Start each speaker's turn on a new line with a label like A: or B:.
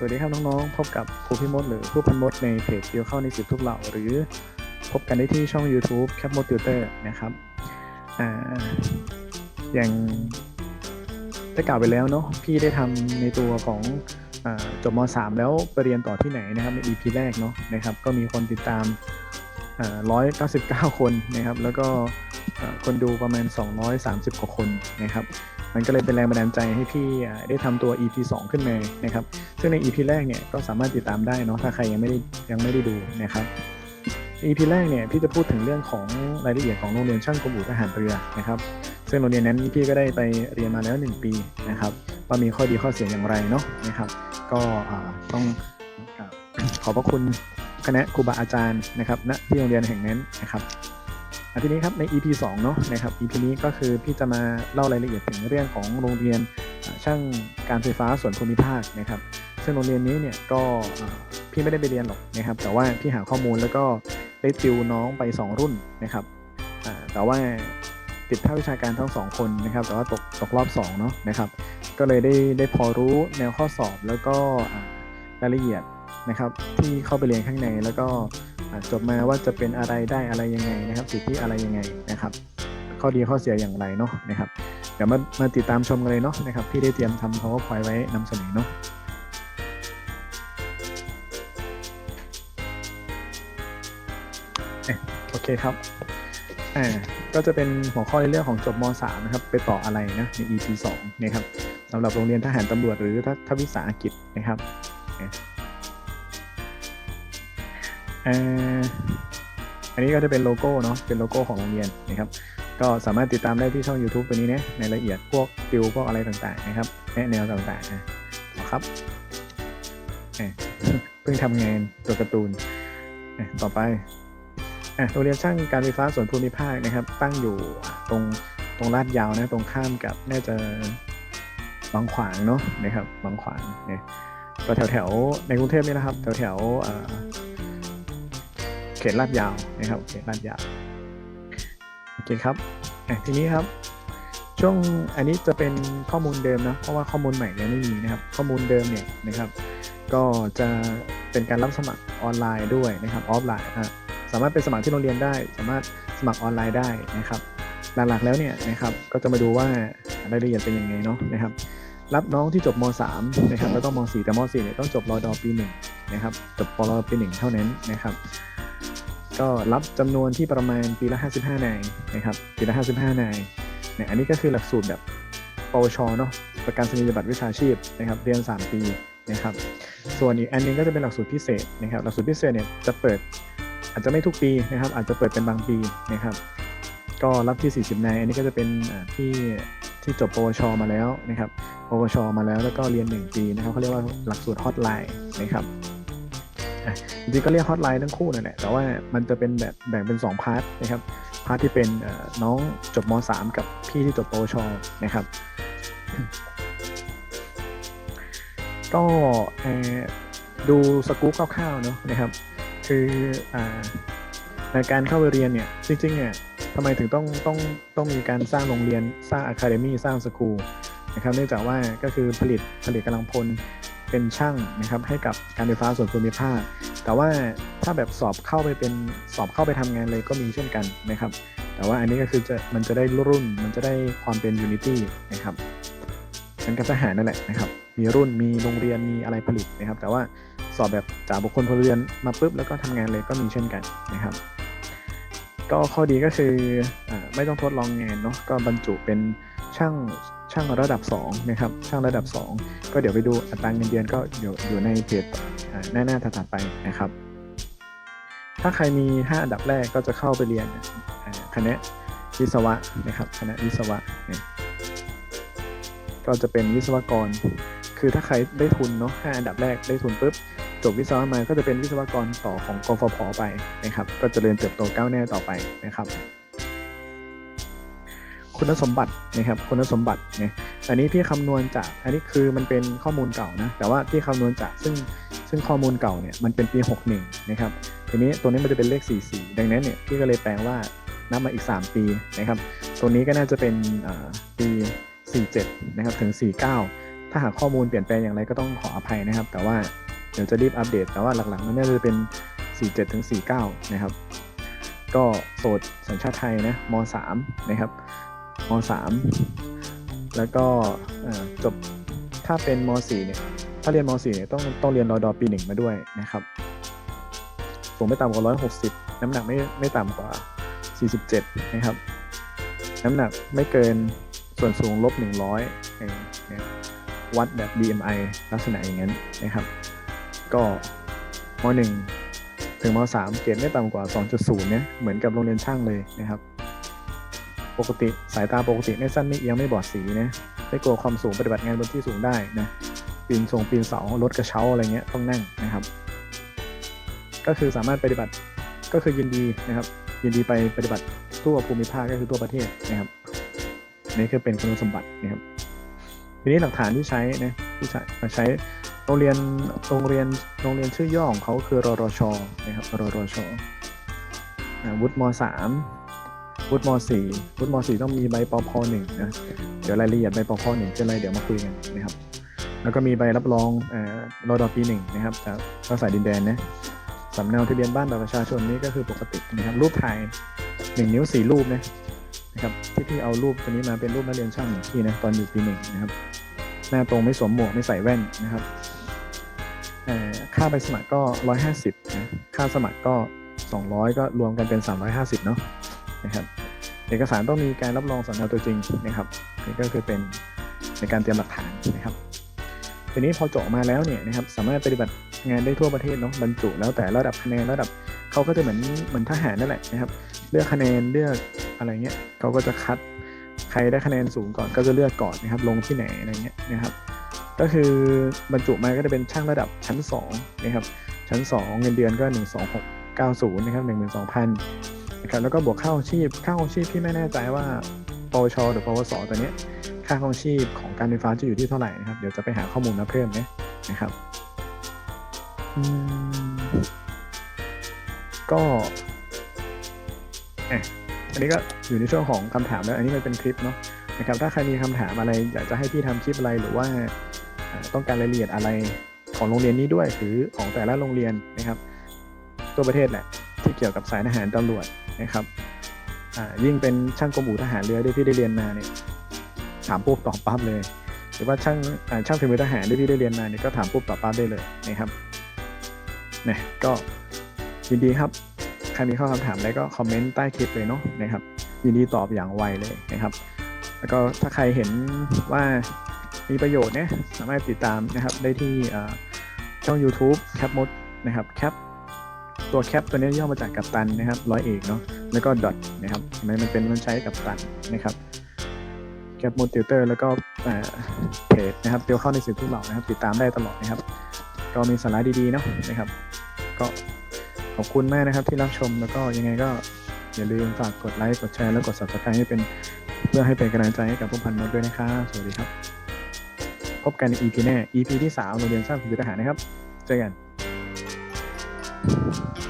A: สวัสดีครับน้องๆ พบกับครูพี่มดหรือผู้พันมดในเพจเดียวเข้าในสิบทุกเหล่า หรือพบกันได้ที่ช่อง YouTube แคปมดติวเตอร์นะครับออย่างได้กล่าวไปแล้วเนาะพี่ได้ทำในตัวของอจบม .3 แล้วไปเรียนต่อที่ไหนนะครับใน EP แรกเนาะนะครับ ก็มีคนติดตามร้อยเก้าสิบเก้าคนนะครับ แล้วก็คนดูประมาณ 230 กว่าคนนะครับ มันก็เลยเป็นแรงบันดาลใจให้พี่ได้ทำตัว EP 2 ขึ้นมานะครับ ซึ่งใน EP แรกเนี่ยก็สามารถติดตามได้เนาะถ้าใครยังไม่ได้ยังไม่ได้ดูนะครับ EP แรกเนี่ยพี่จะพูดถึงเรื่องของรายละเอียดของโรงเรียนช่างกรมอู่ทหารเรือนะครับ ซึ่งโรงเรียนนั้นพี่ก็ได้ไปเรียนมาแล้ว 1 ปีนะครับว่ามีข้อดีข้อเสียอย่างไรเนาะนะครับ ก็ต้องขอบพระคุณคณะครูบาอาจารย์นะครับณที่โรงเรียนแห่งนั้นนะครับ ทีนี้ครับใน EP 2เนาะนะครับ EP นี้ก็คือพี่จะมาเล่ารายละเอียดถึงเรื่องของโรงเรียนช่างการไฟฟ้าส่วนภูมิภาคนะครับซึ่งโรงเรียนนี้เนี่ยก็พี่ไม่ได้ไปเรียนหรอกนะครับ แต่ว่าพี่หาข้อมูลแล้วก็ได้ติวน้องไป 2 รุ่นนะครับแต่ว่าติดภาควิชาการทั้งสองคนนะครับ แต่ว่าตกตกรอบ2เนาะนะครับ ก็เลยได้ได้พอรู้แนวข้อสอบแล้วก็รายละเอียดนะครับ ที่เข้าไปเรียนข้างในแล้วก็ จบมาว่าจะเป็นอะไรได้อะไรยังไงนะครับ สิทธิอะไรยังไงนะครับ ข้อดีข้อเสียอย่างไรเนาะนะครับเดี๋ยวมามาติดตามชมกันเลยเนาะนะครับพี่ได้เตรียมทำ powerpoint ไว้นำเสนอเนาะโอเคครับอ่าก็จะเป็นหัวข้อในเรื่องของจบม .3 นะครับ ไปต่ออะไรนะใน EP 2นะครับสำหรับโรงเรียนทหารตำรวจหรือทัทวิสาหกิจนะครับ อันนี้ก็จะเป็นโลโก้เนาะเป็นโลโก้ของโรงเรียนนะครับก็สามารถติดตามได้ที่ช่อง YouTube ตัวนี้นะในรายละเอียดพวกติวพวกอะไรต่างๆนะครับแนวต่างๆนะต่อครับเพิ่งทำงานตัวการ์ตูนต่อไปโรงเรียนช่างการไฟฟ้าส่วนภูมิภาคนะครับ ตั้งอยู่ตรงตรงลาดยาวนะตรงข้ามกับน่าจะบางขวางเนาะนะครับบางขวางเนี่ยก็แถวแถวในกรุงเทพนี่นะครับ แถวแถวอ่า เขตลาดยาวนะครับเขตลาดยาวโอเคครับทีนี้ครับช่วงอันนี้จะเป็นข้อมูลเดิมนะเพราะว่าข้อมูลใหม่ยังไม่มีนะครับ ข้อมูลเดิมเนี่ยนะครับ ก็จะเป็นการรับสมัครออนไลน์ด้วยนะครับออฟไลน์อะสามารถเป็นสมัครที่โรงเรียนได้ สามารถสมัครออนไลน์ได้นะครับ หลักๆแล้วเนี่ยนะครับก็จะมาดูว่ารายละเอียดเป็นยังไงเนาะนะครับ รับน้องที่จบม .3 นะครับแล้วก็ม .4 แต่ม .4 เนี่ยต้องจบรอดอปีหนึ่งนะครับจบปรปีหนึ่งเท่านั้นนะครับ ก็รับจำนวนที่ประมาณปีละ 55 นายนะครับปีละ 55 นายเนี่ยอันนี้ก็คือหลักสูตรแบบปวชเนาะประกันนียบัตรวิชาชีพนะครับเรียน 3 ปีนะครับส่วนอีกอันหนึงก็จะเป็นหลักสูตรพิเศษนะครับหลักสูตรพิเศษเนี่ยจะเปิดอาจจะไม่ทุกปีนะครับ อาจจะเปิดเป็นบางปีนะครับ ก็รับที่ 40 นายอันนี้ก็จะเป็นที่ที่จบปวช มาแล้วนะครับปวช มาแล้วแล้วก็เรียน 1 ปีนะครับเขาเรียกว่าหลักสูตรฮอตไลน์นะครับ จริงๆก็เรียกฮอตไลน์ทั้งคู่นั่นแหละแต่ว่ามันจะเป็นแบบแบ่งเป็น 2 พาร์ทนะครับ พาร์ทที่เป็นน้องจบม .3 กับพี่ที่จบปวชนะครับ ก็ดูสกู๊ปคร่าวๆเนาะนะครับ คือในการเข้าไปเรียนเนี่ยจริงๆเนี่ยทำไมถึงต้องต้องต้องมีการสร้างโรงเรียนสร้างอะคาเดมี่สร้างสกูลนะครับเนื่องจากว่าก็คือผลิตผลิตกำลังพล เป็นช่างนะครับให้กับการไฟฟ้าส่วนภูมิภาค แต่ว่าถ้าแบบสอบเข้าไปเป็นสอบเข้าไปทำงานเลยก็มีเช่นกันนะครับ แต่ว่าอันนี้ก็คือจะมันจะได้รุ่น มันจะได้ความเป็น Unity นะครับเหมันกับทหารนั่นแหละนะครับ มีรุ่นมีโรงเรียนมีอะไรผลิตนะครับ แต่ว่าสอบแบบจากบุคคลพลเรือนมาปุ๊บแล้วก็ทำงานเลยก็มีเช่นกันนะครับ ก็ข้อดีก็คืออไม่ต้องทดลองงานเนาะก็บรรจุเป็นช่าง ช่างระดับ2นะครับช่างระดับ 2 ก็เดี๋ยวไปดูอัตราเงินเดือนก็อยู่อยู่ในเพจหน้าหน้าถัดไปนะครับ ถ้าใครมี 5 อันดับแรกก็จะเข้าไปเรียนคณะวิศวะนะครับคณะวิศวะเนี่ยก็จะเป็นวิศวกร คือถ้าใครได้ทุนเนาะ5อันดับแรกได้ทุนปุ๊บจบวิศวะมาก็จะเป็นวิศวกรต่อของกฟผไปนะครับ ก็จะเจริญเติบโตก้าวหน้าต่อไปนะครับ คุณสมบัตินะครับคุณสมบัติเนี่ยอันนี้พี่คำนวณจากอันนี้คือมันเป็นข้อมูลเก่านะแต่ว่าพี่คำนวณจากซึ่งซึ่งข้อมูลเก่าเนี่ยมันเป็นปี 61 นะครับทีนี้ตัวนี้มันจะเป็นเลข 44 ดังนั้นเนี่ยพี่ก็เลยแปลว่านับมาอีก 3 ปีนะครับตัวนี้ก็น่าจะเป็นอ่าปี 47 นะครับถึง 49 ถ้าหากข้อมูลเปลี่ยนแปลงอย่างไรก็ต้องขออภัยนะครับ แต่ว่าเดี๋ยวจะรีบอัปเดต แต่ว่าหลักๆมันน่าจะเป็น 47ถึง49 นะครับก็โสดสัญชาติไทยนะม 3 นะครับ ม 3 แล้วก็จบถ้าเป็นม 4 เนี่ยถ้าเรียนม .4 เนี่ยต้องต้องเรียนรอดอปีหนึ่งมาด้วยนะครับสูงไม่ต่ำกว่า 160 น้ำหนักไม่ไม่ต่ำกว่า 47 นะครับ น้ำหนักไม่เกินส่วนสูงลบ 100 วัดแบบ BMI ลักษณะอย่างนั้นนะครับ ก็ม .1 ถึงม .3 เกรดไม่ต่ำกว่า 2.0 เนี่ย เหมือนกับโรงเรียนช่างเลยนะครับ ปกติสายตาปกติไม่สั้นไม่เอียงไม่บอดสีนะไม่กลัวความสูงปฏิบัติงานบนที่สูงได้นะปีนส่งปีนเสารถกระเช้าอะไรเงี้ยต้องนั่งนะครับ ก็คือสามารถปฏิบัติก็คือยินดีนะครับ ยินดีไปปฏิบัติทั่วภูมิภาคก็คือตัวประเทศนะครับนี่คือเป็นคุณสมบัตินะครับทีนี้หลักฐานที่ใช้นะที่ใช้มใช้โรงเรียนโรงเรียนโรงเรียนชื่อย่อของเขาคือรรชนะครับรรชวุฒิม .3 พุทธมสี่พุทธมสี่ต้องมีใบปพหนึ่งนะเดี๋ยวรายละเอียดใบปพหนึ่งเป็นอะไรเดี๋ยวมาคุยกันนะครับ แล้วก็มีใบรับรองเอ่อรอดอปีหนึ่งนะครับจากภาษาดินแดนนะสำเนาทะเบียนบ้านบัตประชาชนนี้ก็คือปกตินะครับ รูปถ่ายหนึ่งนิ้วสี่รูปนะนะครับที่พี่เอารูปตัวนี้มาเป็นรูปมาเรียนช่างพี่นะตอนอยู่ปีหนึ่งนะครับ หน้าตรงไม่สวมหมวกไม่ใส่แว่นนะครับค่าใบสมัครก็ร้อยห้าสิบนะค่าสมัครก็สองร้อยก็รวมกันเป็นสามร้อยห้าสิบเนาะนะครับ เอกสารต้องมีการรับรองสำเนาตัวจริงนะครับนี่ก็คือเป็นในการเตรียมหลักฐานนะครับทีนี้พอจบมาแล้วเนี่ยนะครับสามารถปฏิบัติงานได้ทั่วประเทศเนาะบรรจุแล้วแต่ระดับคะแนนระดับเขาก็จะเหมือนเหมือนทหารนั่นแหละนะครับ เลือกคะแนนเลือกอะไรเงี้ยเขาก็จะคัดใครได้คะแนนสูงก่อนก็จะเลือกก่อนนะครับ ลงที่ไหนอะไรเงี้ยนะครับ ก็คือบรรจุมาก็จะเป็นช่างระดับชั้น2นะครับชั้น 2 เงินเดือนก็ 12690นะครับ12,000 นะครับแล้วก็บวกค่าของชีพค่าของชีพที่ไม่แน่ใจว่าปวชหรือปวสตัวนี้ค่าครองชีพของการไฟฟ้าจะอยู่ที่เท่าไหร่นะครับเดี๋ยวจะไปหาข้อมูลมาเพิ่มนะนะครับอืมก็อันนี้ก็อยู่ในช่วงของคำถามแล้ว อันนี้มันเป็นคลิปเนาะนะครับถ้าใครมีคำถามอะไร อยากจะให้พี่ทำคลิปอะไรหรือว่าต้องการรายละเอียดอะไรของโรงเรียนนี้ด้วยหรือของแต่ละโรงเรียนนะครับ ตัวประเทศแหละ ที่เกี่ยวกับสายทหารตำรวจนะครับยิ่งเป็นช่างกรมอู่ทหารเรือที่พี่ได้เรียนมาเนี่ยถามปุ๊บตอบปั๊บเลย หรือว่าช่างช่างฝีมือทหารที่พี่ได้เรียนมาเนี่ยก็ถามปุ๊บตอบปั๊บได้เลยนะครับเนี่ยก็ยินดีครับ ใครมีข้อคำถามอะไรก็คอมเมนต์ใต้คลิปเลยเนาะนะครับ ยินดีตอบอย่างไวเลยนะครับ แล้วก็ถ้าใครเห็นว่ามีประโยชน์เนี่ยสามารถติดตามนะครับได้ที่ช่อง YouTube แคปมดนะครับแคป ตัวแคปตัวนี้ย่อมาจากกัปตันนะครับร้อยเอกเนาะแล้วก็ดอทนะครับเห็นไหมมันเป็นมันใช้กัปตันนะครับแคปโมดติวเตอร์แล้วก็อ่าเพจนะครับเตียวเข้าในสื่อทุกเหล่านะครับ ติดตามได้ตลอดนะครับ ก็มีสาระดีๆเนาะนะครับ ก็ขอบคุณมากนะครับที่รับชมแล้วก็ยังไงก็อย่าลืมฝากกดไลค์กดแชร์แล้วกด subscribe ให้เป็นเพื่อให้เป็นกำลังใจให้กับผู้พันมดด้วยนะครับสวัสดีครับ พบกันใน EP แน่ EP ที่3โรงเรียนสร้างฝีมือทหารนะครับ เจอกัน Thank you.